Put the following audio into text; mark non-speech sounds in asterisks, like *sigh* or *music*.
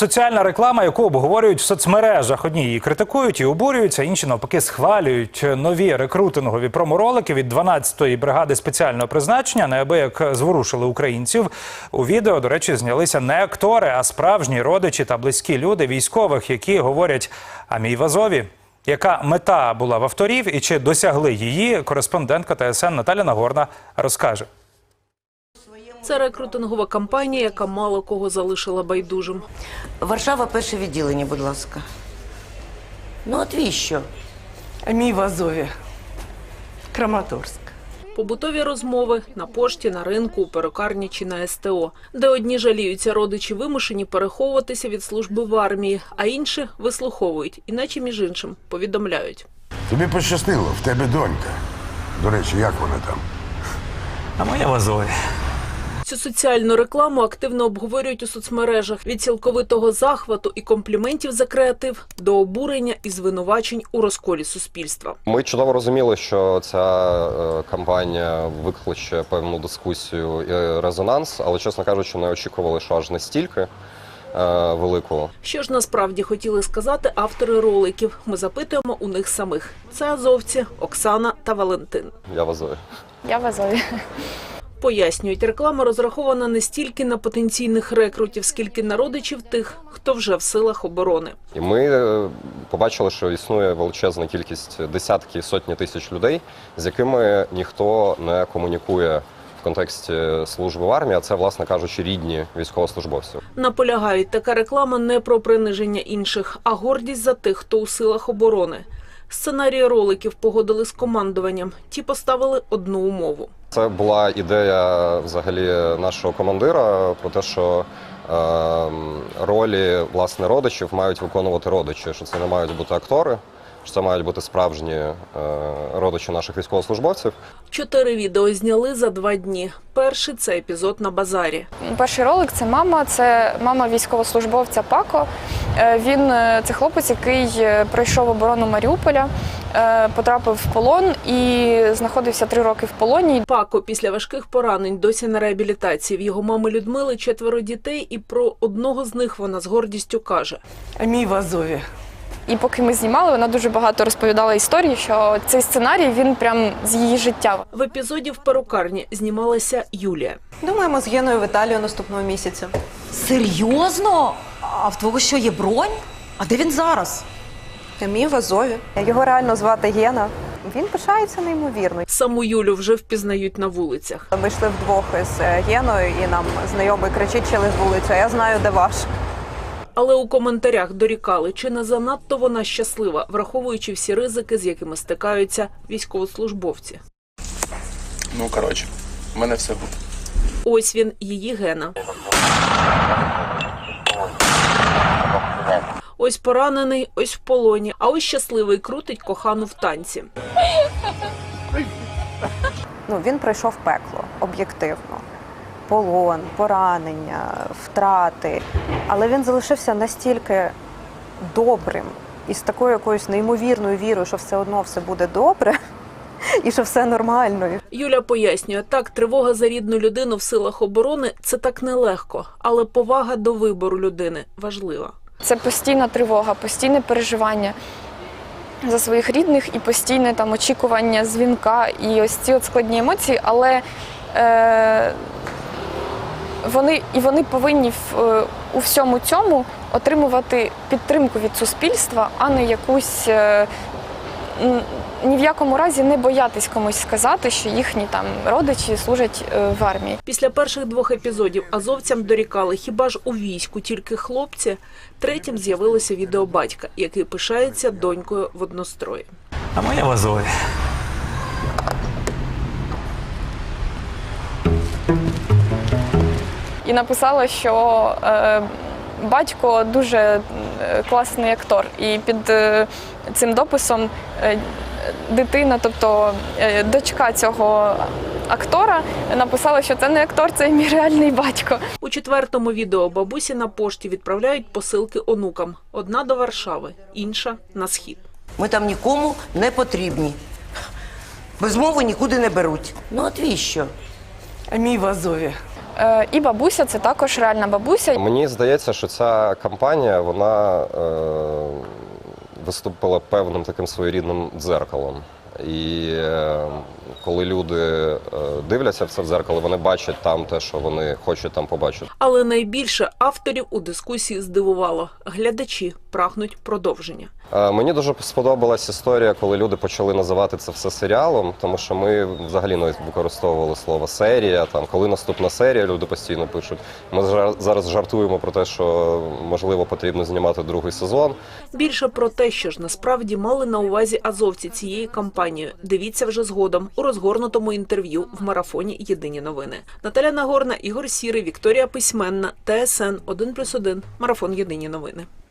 Соціальна реклама, яку обговорюють в соцмережах. Одні її критикують і обурюються, інші навпаки схвалюють нові рекрутингові проморолики від 12-ї бригади спеціального призначення. Неабияк зворушили українців. У відео, до речі, знялися не актори, а справжні родичі та близькі люди військових, які говорять «А мій в Азові». Яка мета була в авторів і чи досягли її? Кореспондентка ТСН Наталя Нагорна розкаже. Це рекрутингова кампанія, яка мало кого залишила байдужим. Варшава, перше відділення, будь ласка. Ну, от віщо? А мій в Азові. Краматорськ. Побутові розмови на пошті, на ринку, у перукарні чи на СТО, де одні жаліються родичі вимушені переховуватися від служби в армії, а інші вислуховують, іначе між іншим повідомляють. Тобі пощастило, в тебе донька. До речі, як вона там? А моя в Азові. Цю соціальну рекламу активно обговорюють у соцмережах від цілковитого захвату і компліментів за креатив до обурення і звинувачень у розколі суспільства. Ми чудово розуміли, що ця е, кампанія викличе певну дискусію і резонанс, але, чесно кажучи, не очікували, що аж настільки е, велику. Що ж насправді хотіли сказати автори роликів? Ми запитуємо у них самих. Це азовці Оксана та Валентин. Я в Азові. Я в Азові. Пояснюють, реклама розрахована не стільки на потенційних рекрутів, скільки на родичів тих, хто вже в силах оборони. І ми е, побачили, що існує величезна кількість десятки сотні тисяч людей, з якими ніхто не комунікує в контексті служби в армії, а це, власне кажучи, рідні військовослужбовців. Наполягають, така реклама не про приниження інших, а гордість за тих, хто у силах оборони. Сценарії роликів погодили з командуванням. Ті поставили одну умову. Це була ідея взагалі нашого командира про те, що е, ролі власне родичів мають виконувати родичі, що це не мають бути актори, що це мають бути справжні е, родичі наших військовослужбовців. Чотири відео зняли за два дні. Перший це епізод на базарі. Перший ролик це мама, це мама військовослужбовця Пако. Е, Він е, це хлопець, який пройшов оборону Маріуполя, потрапив в полон і знаходився три роки в полоні. Пако після важких поранень досі на реабілітації. В його мами Людмили четверо дітей, і про одного з них вона з гордістю каже: мій в Азові. І поки ми знімали, вона дуже багато розповідала історії, що цей сценарій він прям з її життя. в епізоді в перукарні знімалася Юлія. Думаємо з Геною в Італію наступного місяця. Серйозно? А в твого що є бронь? А де він зараз? Емі в Азові. Його реально звати Гена. Він пишається неймовірно. Саму Юлю вже впізнають на вулицях. Ми йшли вдвох із е, Геною, і нам знайомий кричить через вулицю. Я знаю, де ваш. Але у коментарях дорікали, чи не занадто вона щаслива, враховуючи всі ризики, з якими стикаються військовослужбовці. Ну, коротше, в мене все буде. Ось він, її гена. Ось поранений, ось в полоні, а ось щасливий крутить кохану в танці. Ну він пройшов пекло об'єктивно. Полон, поранення, втрати. Але він залишився настільки добрим і з такою якоюсь неймовірною вірою, що все одно все буде добре *laughs* і що все нормально. Юля пояснює, так, тривога за рідну людину в силах оборони це так нелегко, але повага до вибору людини важлива. Це постійна тривога, постійне переживання за своїх рідних і постійне там очікування дзвінка і ось ці от складні емоції, але е, вони і вони повинні в, е, у всьому цьому отримувати підтримку від суспільства, а не якусь. Е, ні в якому разі не боятись комусь сказати, що їхні там родичі служать е, в армії. Після перших двох епізодів азовцям дорікали, хіба ж у війську тільки хлопці. Третім з'явилося відео батька, який пишається донькою в однострої. А моя в Азові. І написала, що е, батько дуже е, класний актор. І під е, цим дописом е, дитина, тобто е, дочка цього актора, написала, що це не актор, це мій реальний батько. У четвертому відео бабусі на пошті відправляють посилки онукам: одна до Варшави, інша на схід. Ми там нікому не потрібні. Без мови нікуди не беруть. Ну, от віщо? А мій в Азові. Е, І бабуся це також реальна бабуся. Мені здається, що ця кампанія вона е, виступила певним таким своєрідним дзеркалом. І е, коли люди е, дивляться в це дзеркало, вони бачать там те, що вони хочуть там побачити. Але найбільше авторів у дискусії здивувало. Глядачі прагнуть продовження. Е, Мені дуже сподобалась історія, коли люди почали називати це все серіалом, тому що ми взагалі не використовували слово серія. Там коли наступна серія, люди постійно пишуть. Ми зараз жартуємо про те, що можливо потрібно знімати другий сезон. Більше про те, що ж насправді мали на увазі азовці цієї кампанії. Дивіться вже згодом у розгорнутому інтерв'ю в марафоні Єдині новини. Наталя Нагорна, Ігор Сірий, Вікторія Письменна, ТСН 1+,1, Марафон Єдині новини.